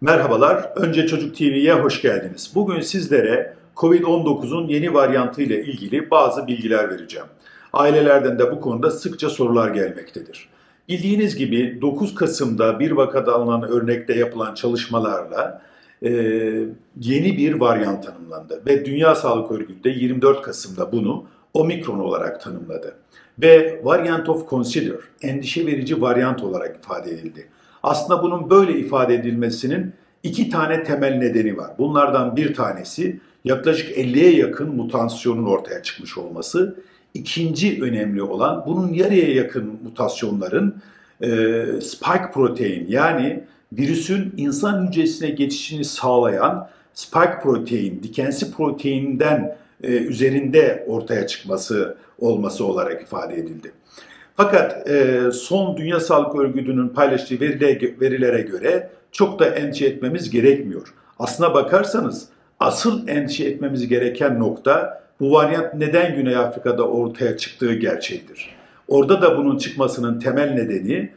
Merhabalar, Önce Çocuk TV'ye hoş geldiniz. Bugün sizlere COVID-19'un yeni varyantı ile ilgili bazı bilgiler vereceğim. Ailelerden de bu konuda sıkça sorular gelmektedir. Bildiğiniz gibi 9 Kasım'da bir vakada alınan örnekte yapılan çalışmalarla e, yeni bir varyant tanımlandı ve Dünya Sağlık Örgütü de 24 Kasım'da bunu omikron olarak tanımladı. Ve variant of consider, endişe verici varyant olarak ifade edildi. Aslında bunun böyle ifade edilmesinin iki tane temel nedeni var. Bunlardan bir tanesi yaklaşık 50'ye yakın mutasyonun ortaya çıkmış olması. İkinci önemli olan bunun yarıya yakın mutasyonların e, spike protein yani virüsün insan hücresine geçişini sağlayan spike protein, dikensi proteinden e, üzerinde ortaya çıkması olması olarak ifade edildi. Fakat e, son Dünya Sağlık Örgütü'nün paylaştığı verile, verilere göre çok da endişe etmemiz gerekmiyor. Aslına bakarsanız asıl endişe etmemiz gereken nokta bu varyant neden Güney Afrika'da ortaya çıktığı gerçeğidir. Orada da bunun çıkmasının temel nedeni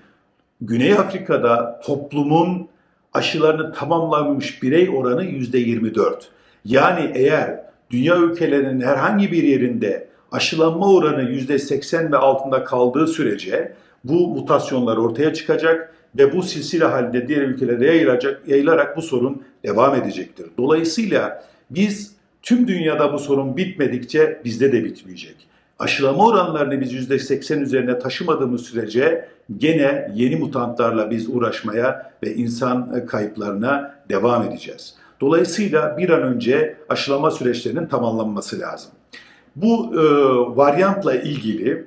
Güney Afrika'da toplumun aşılarını tamamlamış birey oranı %24. Yani eğer dünya ülkelerinin herhangi bir yerinde aşılanma oranı %80 ve altında kaldığı sürece bu mutasyonlar ortaya çıkacak ve bu silsile halinde diğer ülkelere yayılacak, yayılarak bu sorun devam edecektir. Dolayısıyla biz tüm dünyada bu sorun bitmedikçe bizde de bitmeyecek. Aşılama oranlarını biz %80 üzerine taşımadığımız sürece gene yeni mutantlarla biz uğraşmaya ve insan kayıplarına devam edeceğiz. Dolayısıyla bir an önce aşılama süreçlerinin tamamlanması lazım. Bu e, varyantla ilgili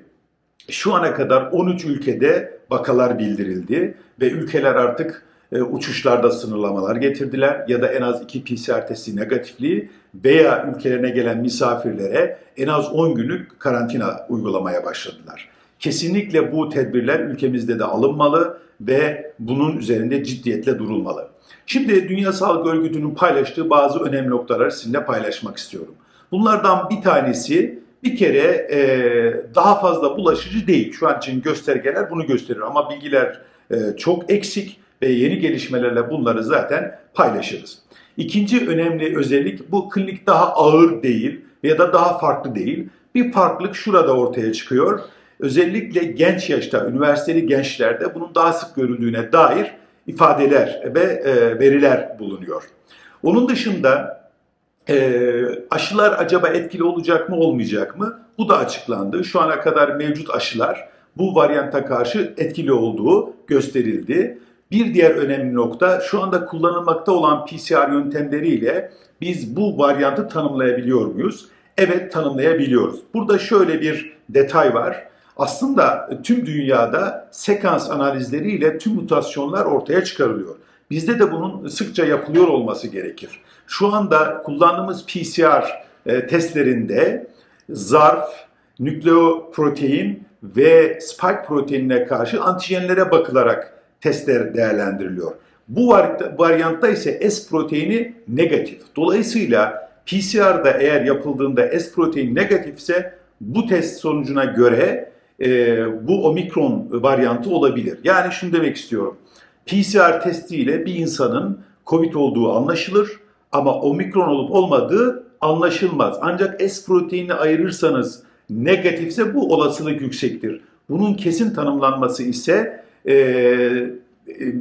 şu ana kadar 13 ülkede vakalar bildirildi ve ülkeler artık e, uçuşlarda sınırlamalar getirdiler ya da en az 2 PCR testi negatifliği veya ülkelerine gelen misafirlere en az 10 günlük karantina uygulamaya başladılar. Kesinlikle bu tedbirler ülkemizde de alınmalı ve bunun üzerinde ciddiyetle durulmalı. Şimdi Dünya Sağlık Örgütü'nün paylaştığı bazı önemli noktaları sizinle paylaşmak istiyorum. Bunlardan bir tanesi bir kere e, daha fazla bulaşıcı değil. Şu an için göstergeler bunu gösteriyor ama bilgiler e, çok eksik ve yeni gelişmelerle bunları zaten paylaşırız. İkinci önemli özellik bu klinik daha ağır değil ya da daha farklı değil. Bir farklılık şurada ortaya çıkıyor. Özellikle genç yaşta, üniversiteli gençlerde bunun daha sık görüldüğüne dair ifadeler ve e, veriler bulunuyor. Onun dışında e, aşılar acaba etkili olacak mı olmayacak mı? Bu da açıklandı. Şu ana kadar mevcut aşılar bu varyanta karşı etkili olduğu gösterildi. Bir diğer önemli nokta şu anda kullanılmakta olan PCR yöntemleriyle biz bu varyantı tanımlayabiliyor muyuz? Evet tanımlayabiliyoruz. Burada şöyle bir detay var. Aslında tüm dünyada sekans analizleriyle tüm mutasyonlar ortaya çıkarılıyor. Bizde de bunun sıkça yapılıyor olması gerekir. Şu anda kullandığımız PCR e, testlerinde zarf, nükleoprotein ve spike proteinine karşı antijenlere bakılarak testler değerlendiriliyor. Bu varyantta ise S proteini negatif. Dolayısıyla PCR'da eğer yapıldığında S protein negatifse bu test sonucuna göre e, bu omikron varyantı olabilir. Yani şunu demek istiyorum. PCR testiyle bir insanın COVID olduğu anlaşılır ama omikron olup olmadığı anlaşılmaz. Ancak S proteinini ayırırsanız negatifse bu olasılık yüksektir. Bunun kesin tanımlanması ise e, e,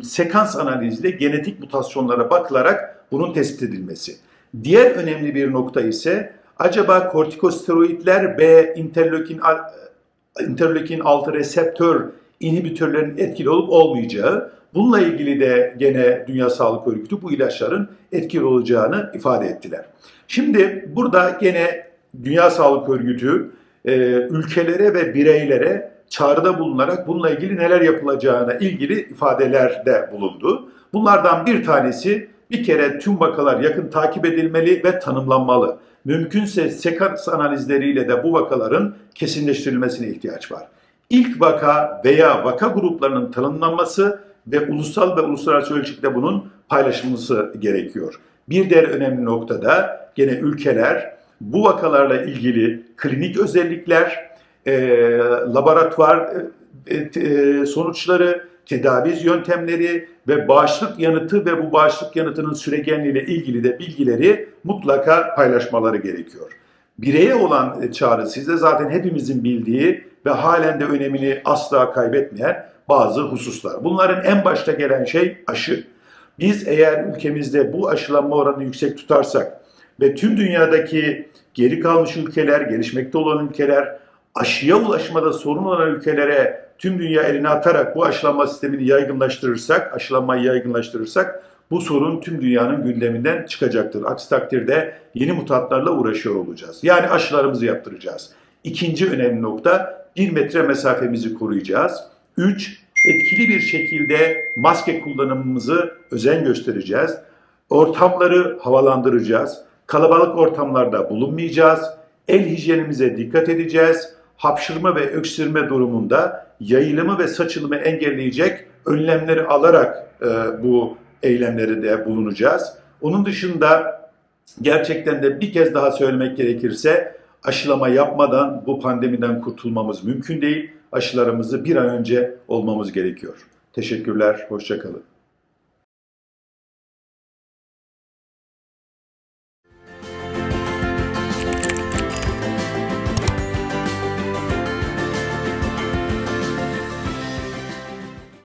sekans analiziyle genetik mutasyonlara bakılarak bunun tespit edilmesi. Diğer önemli bir nokta ise acaba kortikosteroidler ve interleukin interleukin 6 reseptör inhibitörlerin etkili olup olmayacağı, bununla ilgili de gene Dünya Sağlık Örgütü bu ilaçların etkili olacağını ifade ettiler. Şimdi burada gene Dünya Sağlık Örgütü e, ülkelere ve bireylere çağrıda bulunarak bununla ilgili neler yapılacağına ilgili ifadelerde bulundu. Bunlardan bir tanesi bir kere tüm vakalar yakın takip edilmeli ve tanımlanmalı. Mümkünse sekans analizleriyle de bu vakaların kesinleştirilmesine ihtiyaç var. İlk vaka veya vaka gruplarının tanımlanması ve ulusal ve uluslararası ölçekte bunun paylaşılması gerekiyor. Bir diğer önemli noktada gene ülkeler bu vakalarla ilgili klinik özellikler, e, laboratuvar e, e, sonuçları, tedavi yöntemleri ve bağışıklık yanıtı ve bu bağışıklık yanıtının süregenliğiyle ilgili de bilgileri mutlaka paylaşmaları gerekiyor. Bireye olan e, çağrı size zaten hepimizin bildiği ve halen de önemini asla kaybetmeyen bazı hususlar. Bunların en başta gelen şey aşı. Biz eğer ülkemizde bu aşılanma oranını yüksek tutarsak ve tüm dünyadaki geri kalmış ülkeler, gelişmekte olan ülkeler, aşıya ulaşmada sorun olan ülkelere tüm dünya eline atarak bu aşılanma sistemini yaygınlaştırırsak, aşılanmayı yaygınlaştırırsak bu sorun tüm dünyanın gündeminden çıkacaktır. Aksi takdirde yeni mutantlarla uğraşıyor olacağız. Yani aşılarımızı yaptıracağız. İkinci önemli nokta bir metre mesafemizi koruyacağız. Üç, etkili bir şekilde maske kullanımımızı özen göstereceğiz. Ortamları havalandıracağız. Kalabalık ortamlarda bulunmayacağız. El hijyenimize dikkat edeceğiz. Hapşırma ve öksürme durumunda yayılımı ve saçılımı engelleyecek önlemleri alarak e, bu eylemleri de bulunacağız. Onun dışında gerçekten de bir kez daha söylemek gerekirse aşılama yapmadan bu pandemiden kurtulmamız mümkün değil. Aşılarımızı bir an önce olmamız gerekiyor. Teşekkürler, hoşçakalın.